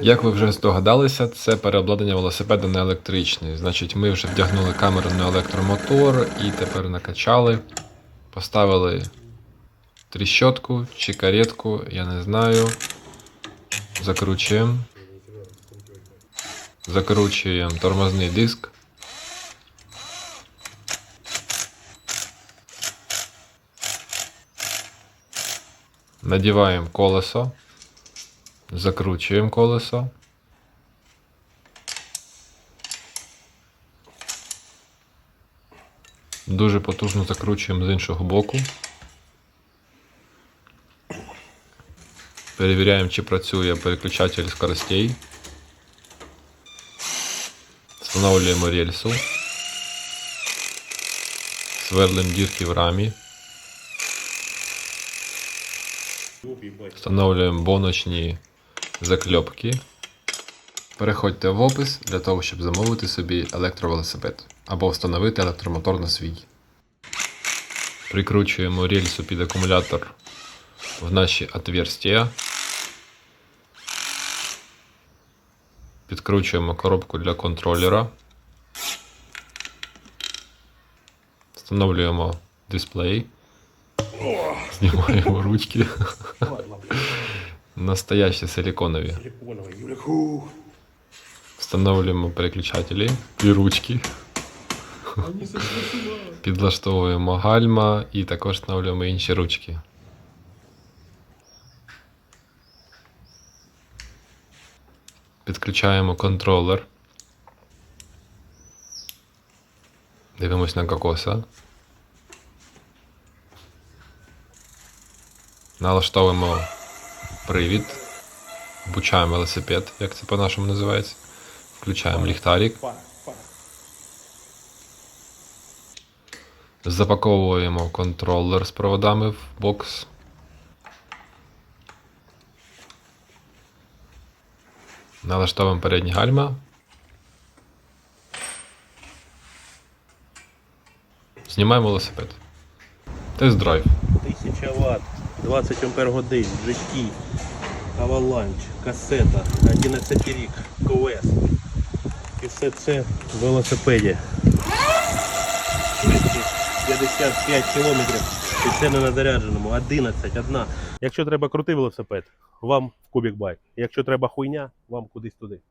Як ви вже здогадалися, це переобладнання велосипеда на електричний. Значить, ми вже вдягнули камеру на електромотор і тепер накачали, поставили тріщотку чи каретку, я не знаю. Закручуємо. Закручуємо тормозний диск. Надіваємо колесо. Закручуємо колесо. Дуже потужно закручуємо з іншого боку. Перевіряємо, чи працює переключатель скоростей. Встановлюємо рельсу. Сверлим дірки в рамі. Встановлюємо боночні закльопки. Переходьте в опис для того, щоб замовити собі електровелосипед або встановити електромотор на свій. Прикручуємо рельсу під акумулятор в наші отверстия. Підкручуємо коробку для контролера. Встановлюємо дисплей. Знімаємо ручки. Настоящі силиконові. Встановлюємо переключателі і ручки. Підлаштовуємо гальма і також встановлюємо інші ручки. Підключаємо контролер. Дивимось на кокоса. Налаштовуємо привід. Вбучаємо велосипед, як це по-нашому називається. Включаємо ліхтарик. Запаковуємо контролер з проводами в бокс. Налаштовуємо передні гальма. Знімаємо велосипед. Тест-драйв. 1000 Вт, 20 ампер годин, GT, Avalanche, касета, 11 рік, КВС. І все це в велосипеді. 255 кілометрів. І це не на зарядженому. 11, одна. Якщо треба крутий велосипед, вам в кубік байк. Якщо треба хуйня, вам кудись туди.